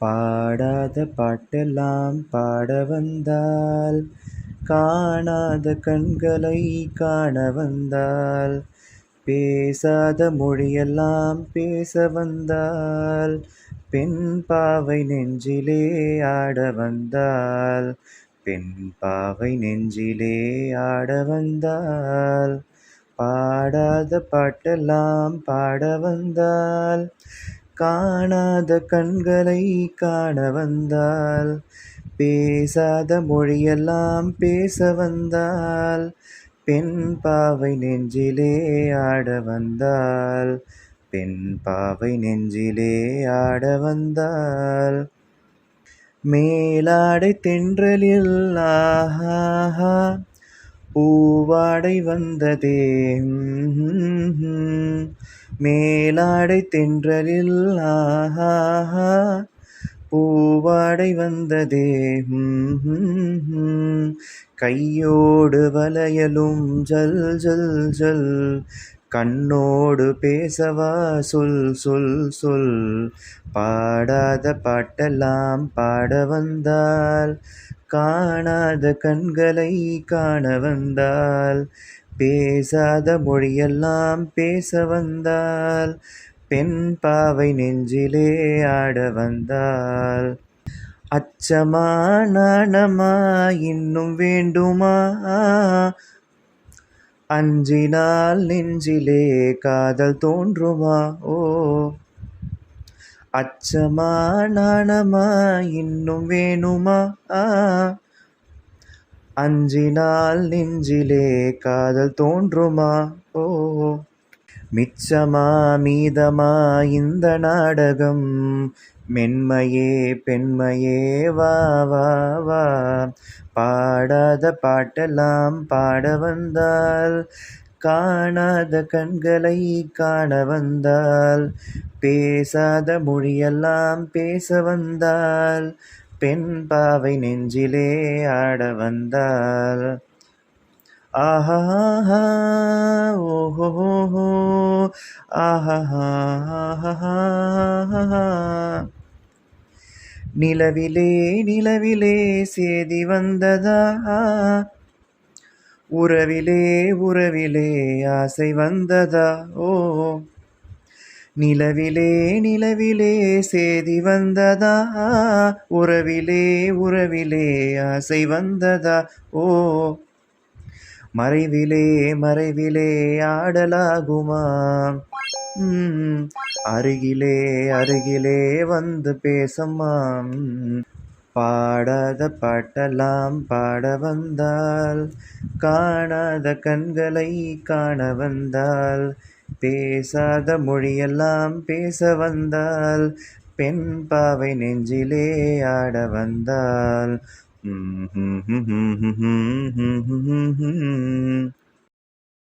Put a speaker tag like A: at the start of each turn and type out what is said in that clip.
A: பாடாத பாட்டெல்லாம் பாட வந்தால் காணாத கண்களை காண வந்தால் பேசாத மொழியெல்லாம் பேச வந்தால் பெண் பாவை நெஞ்சிலே ஆட வந்தால் பெண் பாவை நெஞ்சிலே ஆட வந்தால் பாடாத பாட்டெல்லாம் பாட வந்தால் காணாத கண்களை காண வந்தால் பேசாத மொழியெல்லாம் பேச வந்தால் பெண் பாவை நெஞ்சிலே ஆட வந்தால் பெண் பாவை நெஞ்சிலே ஆட வந்தால். மேலாடை தென்றலில் ஆஹா பூவாடை வந்ததே. மேலாடை தென்றலில் ஆஹா பூவாடை வந்ததே. கையோடு வளையலும் ஜல் ஜல் ஜல். கண்ணோடு பேசவா? சொல் சொல் சொல். பாடாத பாட்டெல்லாம் பாட வந்தால் காணாத கண்களை காண வந்தால் பேசாத மொழியெல்லாம் பேச வந்தால் பெண் பாவை நெஞ்சிலே ஆட வந்தால். அச்சமா நாணமா இன்னும் வேண்டுமா? அஞ்சினால் நெஞ்சிலே காதல் தோன்றுமா? ஓ. அச்சமா நாணமா இன்னும் வேணுமா? ஆ. அஞ்சினால் நெஞ்சிலே காதல் தோன்றுமா? ஓ. மிச்சமா மீதமா இந்த நாடகம் மென்மையே பெண்மையே வா வா வா. பாடாத பாட்டெல்லாம் பாட வந்தால் காணாத கண்களை காண வந்தால் பேசாத மொழியெல்லாம் பேச வந்தால் பெண் பாவை நெஞ்சிலே ஆட வந்தால். ஆஹா ஓஹோ ஆஹா. நிலவிலே நிலவிலே சேதி வந்ததா? உறவிலே உறவிலே ஆசை வந்ததா? ஓ நிலவிலே நிலவிலே சேதி வந்ததா? உறவிலே உறவிலே ஆசை வந்ததா? ஓ மறைவிலே மறைவிலே ஆடலாகுமா? அருகிலே அருகிலே வந்து பேசம்மா. பாடாத பாட்டெல்லாம் பாட வந்தால் காணாத கண்களை காண வந்தால் பேசாத மொழியெல்லாம் பேச வந்தால் பெண் பாவை நெஞ்சிலே ஆட வந்தால்.